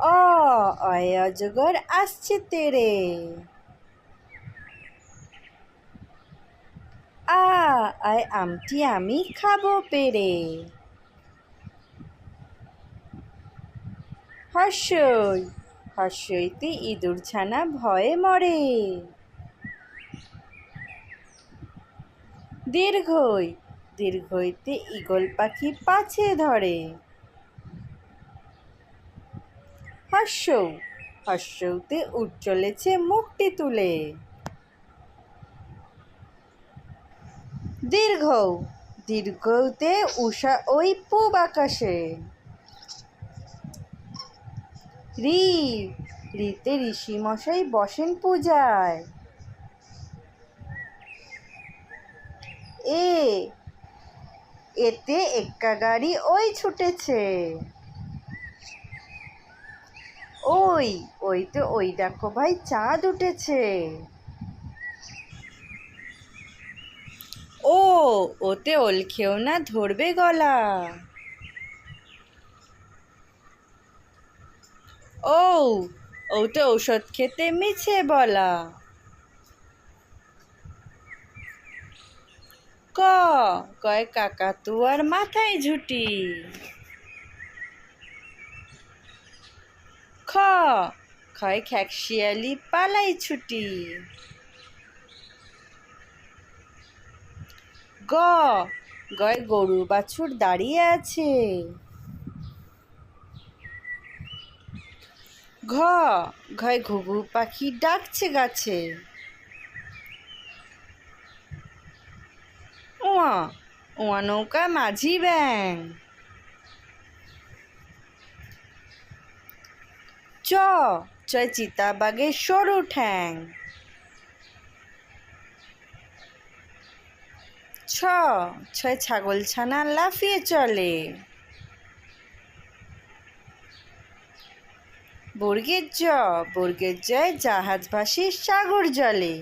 অ অজগর আসছে তেরে। আ আয় আমটি আমি খাব পেরে। হর্ষই, হর্ষইতে ইঁদুর ছানা ভয়ে মরে। দীর্ঘই, দীর্ঘইতে ঈগল পাখি পাছে ধরে। হর্ষ। হর্ষতে উঠ চলেছে মুখটি তুলে। দীর্ঘ। দীর্ঘতে উষা ওই পূব আকাশে। রি। ঋষি মশাই বসেন পূজায়। এ। এতে এক্কা গাড়ি ওই ছুটেছে। ওই ওই তো, ওই দেখো ভাই, চাঁদ উঠেছে। ও, ওতে ওল খেও না, ধরবে গলা। ও, ওতে ঔষধ খেতে মিছে বলা। ক, কয় কাকাতুয়ার মাথায় ঝুটি। খ। খয় খ্যাকশিয়ালি পালাই ছুটি। গ। গয় গরু বাছুর দাঁড়িয়ে আছে। ঘ। ঘয় ঘুঘু পাখি ডাকছে গাছে। ওয়া ওয়া নৌকা মাঝি ব্যাং। চ চয় চিতাবাগের সরু ঠ্যাং। ছ, ছয় ছাগল ছানা লাফিয়ে চলে। বর্গের জ, বর্গের জয় জাহাজ ভাসি সাগর জলে।